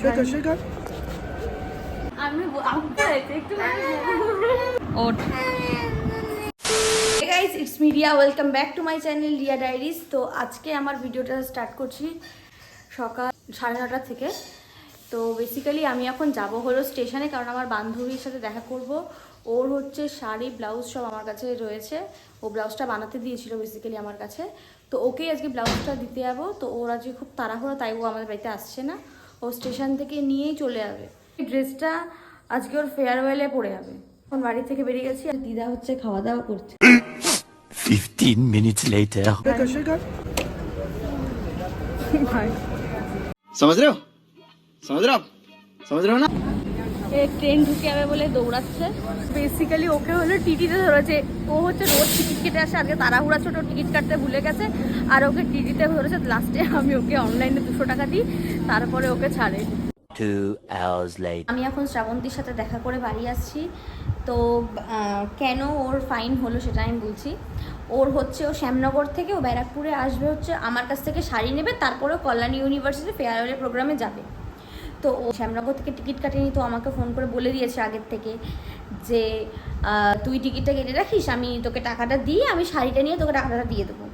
শেখা শেখা আমি একটু ওঠ। Guys it's media welcome back to my channel Riya diaries তো আজকে আমার ভিডিওটা স্টার্ট করছি সকাল সাড়ে নটা থেকে। তো বেসিক্যালি আমি এখন যাব হলো স্টেশনে কারণ আমার বান্ধবীর সাথে দেখা করব। ওর হচ্ছে শাড়ি ব্লাউজ সব আমার কাছে রয়েছে। ও ব্লাউজটা বানাতে দিয়েছিল বেসিক্যালি আমার কাছে। তো ওকেই আজকে ব্লাউজটা দিতে যাব। তো ওর আজকে খুব তাড়াহুড়ো তাই ও আমাদের বাড়িতে আসছে না। ও স্টেশন থেকে নিয়েই চলে যাবে এই ড্রেসটা আজকে ওর ফেয়ারওয়েলে পরে যাবে এখন বাড়ি থেকে বেরিয়ে গেছি আর দিদা হচ্ছে খাওয়া দাওয়া করছে 15 minutes later. শেখা শেখা ভাই समझ रहे हो समझ रहे हो आप समझ रहे हो ना এ ট্রেন ঢুকে যাবে বলে দৌড়াচ্ছে। বেসিক্যালি ওকে হলো টিটিতে ধরেছে ও হচ্ছে রোজ টিকিট কেটে আসে আজকে তাড়াহুড়া ছোট টিকিট কাটতে ভুলে গেছে আর ওকে টিটিতে ধরেছে লাস্টে আমি ওকে অনলাইনে দুশো টাকা দিই তারপরে ওকে ছাড়ে. আমি এখন শ্রাবন্তীর সাথে দেখা করে বাড়ি আসছি তো কেন ওর ফাইন হলো সেটা আমি বলছি। ওর হচ্ছে ও শ্যামনগর থেকে ও ব্যারাকপুরে আসবে হচ্ছে আমার কাছ থেকে শাড়ি নেবে তারপরে কল্যাণী ইউনিভার্সিটি ফেয়ারওয়েল প্রোগ্রামে যাবে। তো ও শ্যামনগর থেকে টিকিট কাটেনি, তো আমাকে ফোন করে বলে দিয়েছে আগের থেকে যে তুই টিকিটটা কেটে রাখিস, আমি তোকে টাকাটা দিয়ে আমি শাড়িটা নিয়ে তোকে টাকাটা দিয়ে দেবো।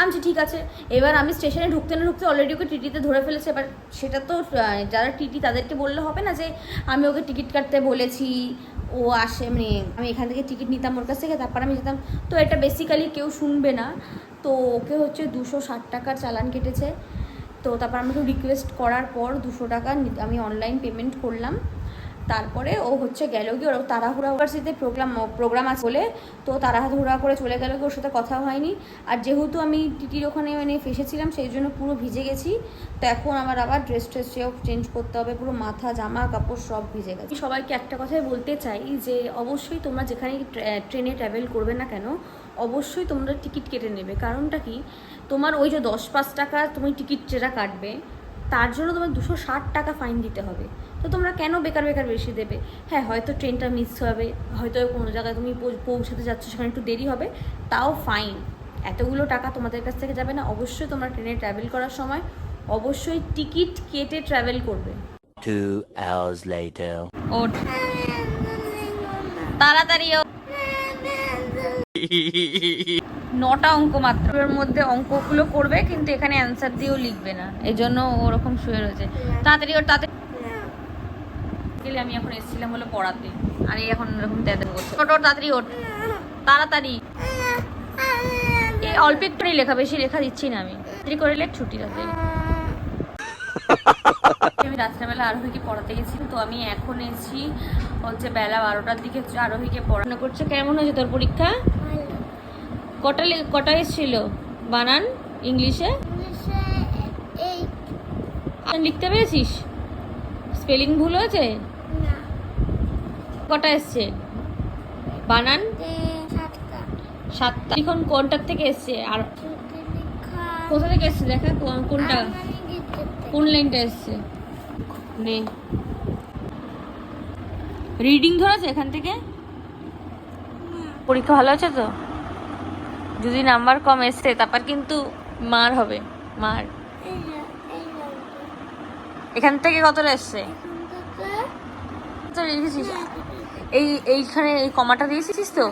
আমি ঠিক আছে। এবার আমি স্টেশনে ঢুকতে না ঢুকতে অলরেডি ওকে টিটিতে ধরে ফেলেছে। এবার সেটা তো যারা টিটি তাদেরকে বললে হবে না যে, আমি ওকে টিকিট কাটতে বলেছি, ও আসে। মানে আমি এখান থেকে টিকিট নিতাম ওর কাছ থেকে, তারপর আমি যেতাম। তো এটা বেসিক্যালি কেউ শুনবে না। তো ওকে হচ্ছে দুশো ষাট টাকার চালান কেটেছে। তো তারপর আমাকে রিকোয়েস্ট করার পর দুশো টাকা আমি অনলাইন পেমেন্ট করলাম। তারপরে ও হচ্ছে গেল গিয়ে ওর তাড়াহুড়া ইউনিভার্সিটিতে প্রোগ্রাম প্রোগ্রাম আছে বলে তো তাড়াহুড়া করে চলে গেল গিয়ে ওর সাথে কথা হয়নি। আর যেহেতু আমি টিটির ওখানে মানে ফেসেছিলাম সেই জন্য পুরো ভিজে গেছি। তো এখন আমার আবার ড্রেস ট্রেস সব চেঞ্জ করতে হবে, পুরো মাথা, জামা, কাপড় সব ভিজে গেছে। সবাইকে একটা কথাই বলতে চাই যে, অবশ্যই তোমরা যেখানে ট্রেনে ট্রাভেল করবে না কেন অবশ্যই তোমরা টিকিট কেটে নেবে। কারণটা কি? তোমার ওই যে দশ পাঁচ টাকা তুমি টিকিট যেটা কাটবে তার জন্য তোমার দুশো ষাট টাকা ফাইন দিতে হবে। তো তোমরা কেন বেকার বেকার বেশি দেবে? হ্যাঁ হয়তো ট্রেনটা মিস হবে হয়তো কোনো জায়গায় তুমি পৌঁছাতে যাচ্ছ সেখানে একটু দেরি হবে তাও ফাইন এতগুলো টাকা তোমাদের কাছ থেকে যাবে না। অবশ্যই তোমরা ট্রেনে ট্রাভেল করার সময় অবশ্যই টিকিট কেটে ট্রাভেল করবে. তাড়াতাড়ি নটা অঙ্ক মাত্র। এর মধ্যে অঙ্কগুলো করবে, কিন্তু এখানে অ্যান্সার দিয়েও লিখবে না। এই জন্য ওরকম শুয়ে রয়েছে। তাড়াতাড়ি ওর তাড়াতাড়ি গেলে আমি এখন এসেছিলাম হলো পড়াতে। আর এই এখন এরকম তেদের করছে ওর তাড়াতাড়ি ওঠ। তাড়াতাড়ি। এই অল্প একটুই লেখা, বেশি লেখা দিচ্ছি না আমি। তাড়াতাড়ি করে লেখ ছুটি তাড়াতাড়ি আমি রাত্রেবেলা আরোহীকে পড়াতে গেছি তো আমি এখন এসেছি হচ্ছে বেলা বারোটার দিকে আরোহীকে পড়ানো করছে কেমন হয়েছে তোর পরীক্ষা? কটা কটা এসেছিল? বানান ইংলিশে? লিখতে পেরেছিস? স্পেলিং ভুল হয়েছে? কটা এসছে? বানান। সাতটা। এখন কোনটার থেকে এসছে? আর কোথা থেকে এসছে? দেখা কোন- কোনটা? কোন লাইনটা এসছে? নে রিডিং ধরেছে এখান থেকে? পরীক্ষা ভালো আছে তো? যদি নাম্বার কম এসছে তারপর কিন্তু মার হবে মার। এখান থেকে কতটা এসছে? লিখেছিস এই এইখানে এই কমাটা দিয়েছিস তো?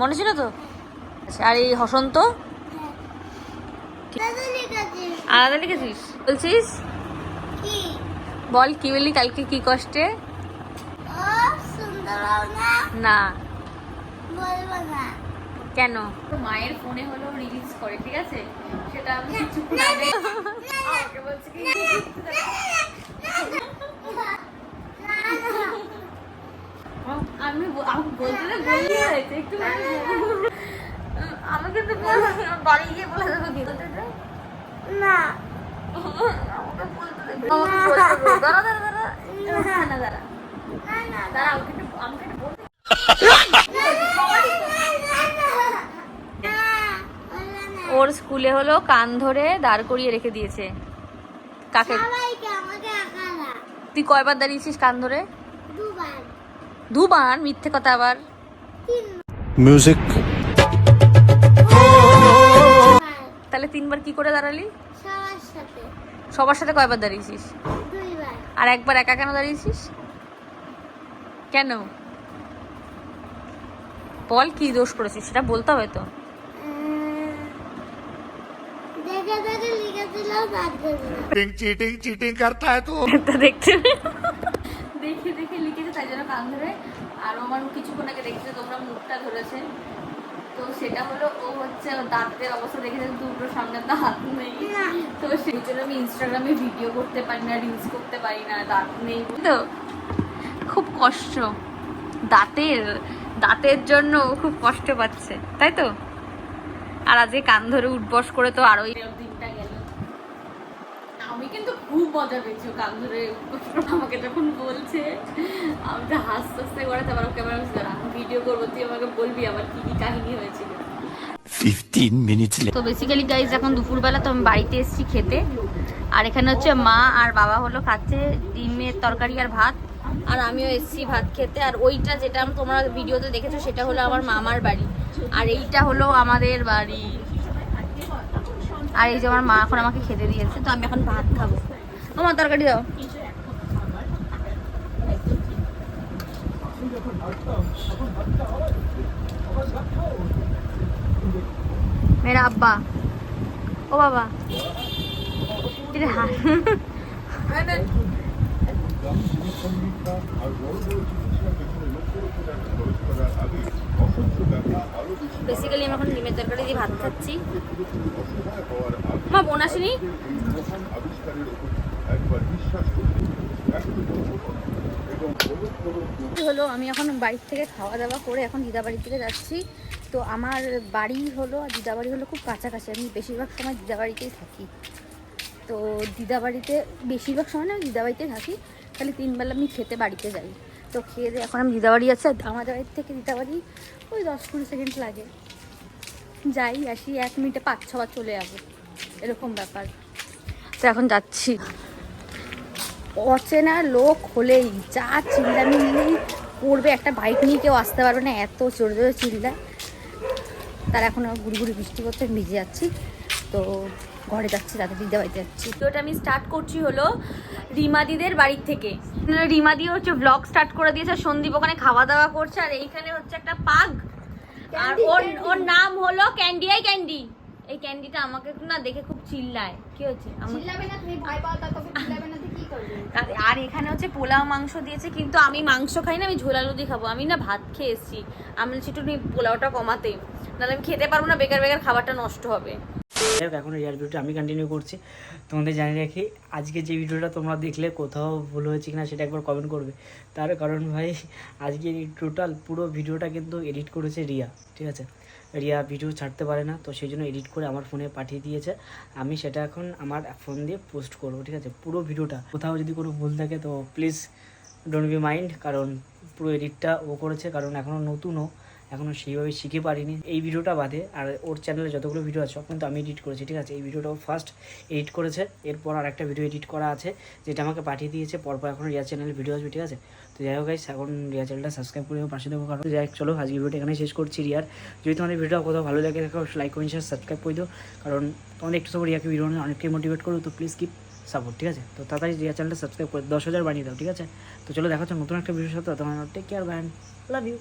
মনে ছিল তো? আচ্ছা, আর এই হসন্ত? আলাদা লিখেছিস? বলছিস? বল কি বলি কালকে কি কষ্টে? না। কেন? মায়ের ফোনে হলো রিলিজ করে ঠিক আছে? সেটা আমি কিছুক্ষণ আগে আমাকে বলছে কি? আমি আমাকে বলতে না বললি হয়েছে একটু আমাকে তো বল- বাড়ি গিয়ে বলে দেবো কি? বলতে না। ওর স্কুলে হলো কান ধরে দাঁড় করিয়ে রেখে দিয়েছে। কাকে? তুই কয়বার দাঁড়িয়েছিস কান ধরে? দুবার। মিথ্যে কথা আবার। মিউজিক তাহলে তিনবার কি করে দাঁড়ালি? সবার সাথে কয়বার দাঁড়িয়েছিস? আর একবার একা কেন দাঁড়িয়েছিস? কেন? বল কি দোষ করেছিস সেটা বলতে হবে তো। চিটিং দেখে দেখে লিখেছে তাই জন্য আর আমার কিছুক্ষণ আগে দেখেছে তোমরা মুখটা ধরেছে। তো সেটা হলো ও হচ্ছে দাঁতের অবস্থা দেখেছে দুটো সামনে দাঁত নেই। তো সেই জন্য আমি ইনস্টাগ্রামে ভিডিও করতে পারি না রিলস করতে পারি না, দাঁত নেই। তো খুব কষ্ট। দাঁতের দাঁতের জন্য খুব কষ্ট পাচ্ছে, তাই তো? আর আজকে কান ধরে উঠবস করে তো আরোই দিনটা গেল। আমি কিন্তু খুব মজা পেয়েছি কান ধরে আমাকে যখন বলছে, আমি তো হাসতে হাসতে করে তারপর ওকে ভিডিও করব তুই আমাকে বলবি আমার কি কি কাহিনী হয়েছিল। 15 minutes later. তো বেসিক্যালি গাইজ এখন দুপুরবেলা তো আমি বাড়িতে এসেছি খেতে। আর এখানে হচ্ছে মা আর বাবা হলো খাচ্ছে ডিমের তরকারি আর ভাত। আর আমিও এসেছি ভাত খেতে। আর ওইটা যেটা আমি তোমরা ভিডিওতে দেখেছ সেটা হলো আমার মামার বাড়ি। আর এইটা হলো আমাদের বাড়ি। আর এই যে আমার মা এখন আমাকে খেতে দিয়েছে তো আমি এখন ভাত খাব। আমার তরকারি দাও। মেরা আব্বা ও বাবা এটা বেসিক্যালি আমি এখন ডিমের তরকারি দিয়ে ভাত খাচ্ছি। মা বোন আসেনি? কি হলো? আমি এখন বাড়ির থেকে খাওয়া দাওয়া করে এখন দিদাবাড়ির দিকে যাচ্ছি। তো আমার বাড়ি হলো আর দিদাবাড়ি হলো খুব কাছাকাছি। আমি বেশিরভাগ সময় দিদাবাড়িতেই থাকি। তো দিদাবাড়িতে বেশিরভাগ সময় না আমি দিদাবাড়িতেই থাকি। খালি তিনবেলা আমি খেতে বাড়িতে যাই। তো খেয়ে দিয়ে এখন আমি দিদাবাড়ি আছে আমাদের বাড়ির থেকে দিদাবাড়ি ওই দশ কুড়ি সেকেন্ড লাগে। যাই, আসি, এক মিনিটে পাঁচ ছবার চলে যাব। এরকম ব্যাপার। তো এখন যাচ্ছি। অচেনা লোক হলেই যা চিল্লামি নিলেই পড়বে একটা বাইক নিয়ে কেউ আসতে পারবে না এত জোরে জোরে চিল্লায় তার এখন গুড়ি গুড়ি বৃষ্টি করছে ভিজে যাচ্ছি। তো ঘরে যাচ্ছি তাদের দিদা বাড়িতে যাচ্ছি। তো ওটা আমি স্টার্ট করছি হলো রিমাদিদের বাড়ির থেকে। রিমাদি হচ্ছে ব্লগ স্টার্ট করে দিয়েছে সন্দীপ ওখানে খাওয়া দাওয়া করছে আর এইখানে হচ্ছে একটা পাগ। আর ওর ওর নাম হলো ক্যান্ডি আই ক্যান্ডি এই ক্যান্ডিটা আমাকে না দেখে খুব চিল্লায়। কি হচ্ছে? চিল্লাবে না তুমি ভয় পাও তা তোকে চিল্লাবে না। আর- এখানে হচ্ছে পোলাও মাংস দিয়েছে, কিন্তু আমি মাংস খাই না, আমি ঝোল দিয়ে খাব। আমি না ভাত খেয়ে এসেছি। আমি একটু পোলাওটা কমাতে। নাহলে আমি খেতে পারব না, বেকার বেকার খাবারটা নষ্ট হবে। যাই হোক, এখন রিয়াল ভিডিওটা আমি কন্টিনিউ করছি। তোমাদের জানিয়ে রাখি, আজকে যে ভিডিওটা তোমরা দেখলে কোথাও ভুল হয়েছে কিনা সেটা একবার কমেন্ট করবে। তার কারণ ভাই, আজকে টোটাল পুরো ভিডিওটা কিন্তু এডিট করেছে রিয়া, ঠিক আছে? রিয়া ভিডিও ছাড়তে পারে না, তো সেই জন্য এডিট করে আমার ফোনে পাঠিয়ে দিয়েছে। আমি সেটা এখন আমার ফোন দিয়ে পোস্ট করব, ঠিক আছে? পুরো ভিডিওটা। কোথাও যদি কোনো ভুল থাকে তো প্লিজ ডোন্ট বি মাইন্ড কারণ পুরো এডিটটা ও করেছে, কারণ এখনও নতুনও। এখনও সেইভাবে শিখে পারিনি। এই ভিডিওটা বাদে আর ওর চ্যানেলে যতগুলো ভিডিও আছে, সব কিন্তু আমি এডিট করেছি, ঠিক আছে? এই ভিডিওটাও ফার্স্ট এডিট করেছে, এরপর আর একটা ভিডিও এডিট করা আছে, যেটা আমাকে পাঠিয়ে দিয়েছে, পরপর এখন রিয়া চ্যানেলে ভিডিও আসবে, ঠিক আছে? তো যাই হোক এখন রিয়া চ্যানেলটা সাবস্ক্রাইব করে পাশে দেবো, কারণ যাই চলো আজকে ভিডিওটা এখানে শেষ করছি রিয়ার যদি তোমাদের ভিডিওটা কোথাও ভালো লাগে থাকে লাইক কমেন্ট শেয়ার সাবস্ক্রাইব করে দিও, কারণ তোমাদের একটু সব রিয়াকে ভিডিও অনেকটাই মোটিভেট করো তো প্লিজ কিপ সাপোর্ট ঠিক আছে? তো তাড়াতাড়ি রিয়া চ্যানেলটা সাবস্ক্রাইব করে, দশ হাজার বানিয়ে দাও, ঠিক আছে? তো চলো, দেখা নতুন একটা ভিডিওর সাথে তোমার take care bye and love you